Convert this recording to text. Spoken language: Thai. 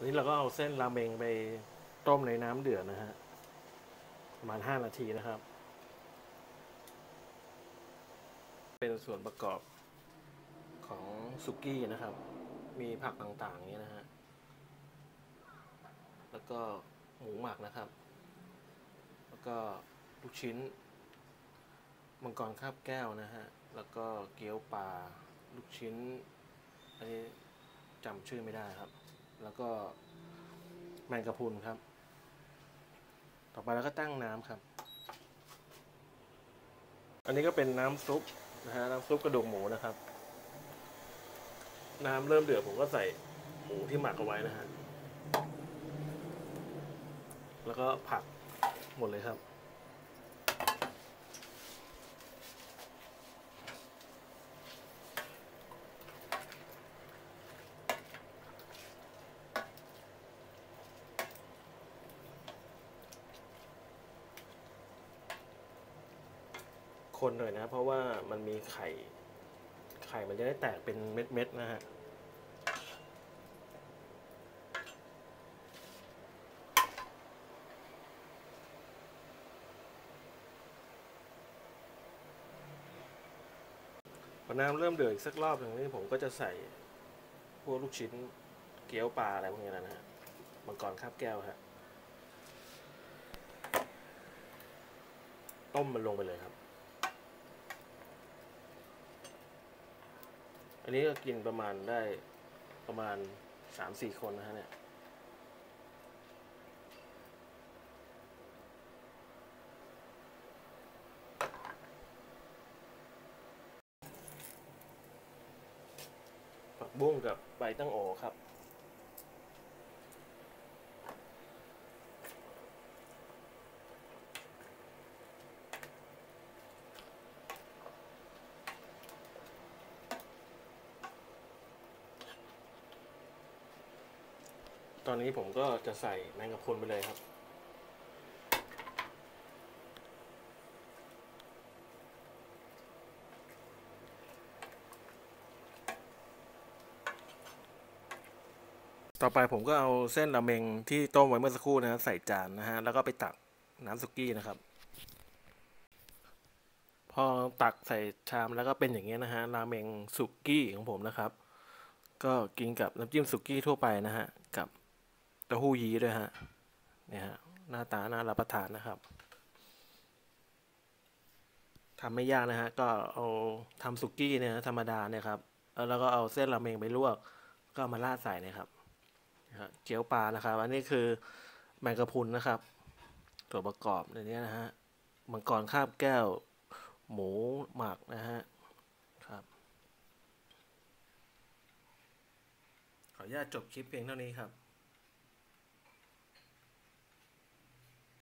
วันนี้เราก็เอาเส้นราเมงไปต้มในน้ำเดือดนะฮะประมาณห้านาทีนะครับ เป็นส่วนประกอบของสุกี้นะครับ มีผักต่างๆนี้นะฮะ แล้วก็หมูหมักนะครับ แล้วก็ลูกชิ้น มังกรคาบแก้วนะฮะ แล้วก็เกี๊ยวปลาลูกชิ้น อันนี้จำชื่อไม่ได้ครับ แล้วก็แมงกะพรุนครับ ต่อไปแล้วก็ตั้งน้ำครับ อันนี้ก็เป็นน้ำซุปนะฮะน้ำซุปกระดูกหมูนะครับ น้ำเริ่มเดือดผมก็ใส่หมูที่หมักเอาไว้นะฮะแล้วก็ผักหมดเลยครับ คนหน่อยนะ เพราะว่ามันมีไข่ ไข่มันจะได้แตกเป็นเม็ดๆนะฮะพอน้ำเริ่มเดือดอีกสักรอบหนึ่งนี่ผมก็จะใส่พวกลูกชิ้นเกี๊ยวปลาอะไรพวกนี้นะฮะมังกรคาบแก้วฮะต้มมันลงไปเลยครับ นนี้ก็กินประมาณได้ประมาณสามสี่คนนะฮะเนี่ยผักบุ้งกับใบตั้งโอครับ อนนี้ผมก็จะใส่แมงกะพรุนไปเลยครับ ต่อไปผมก็เอาเส้นราเมงที่ต้มไว้เมื่อสักครู่นะใส่จานนะฮะ แล้วก็ไปตักน้ำสุกี้นะครับ พอตักใส่ชามแล้วก็เป็นอย่างเงี้ยนะฮะราเมงสุกี้ของผมนะครับ ก็กินกับน้ำจิ้มสุกี้ทั่วไปนะฮะ กับ ต้าหู้ยี้ด้วยฮะเนี่ยฮะหน้าตาน่ารับประทานนะครับทำไม่ยากนะฮะก็เอาทำสุกี้เนี่ยธรรมดาเนี่ยครับแล้วก็เอาเส้นราเมงไปลวก ก็มาราดใส่นะครับนะครับเจี๊ยวปลานะครับ อันนี้คือแมงกะพุนนะครับตัวประกอบในนี้นะฮะมังกรคาบแก้ว หมูหมักนะฮะครับขออนุญาตจบคลิปเพียงเท่านี้ครับ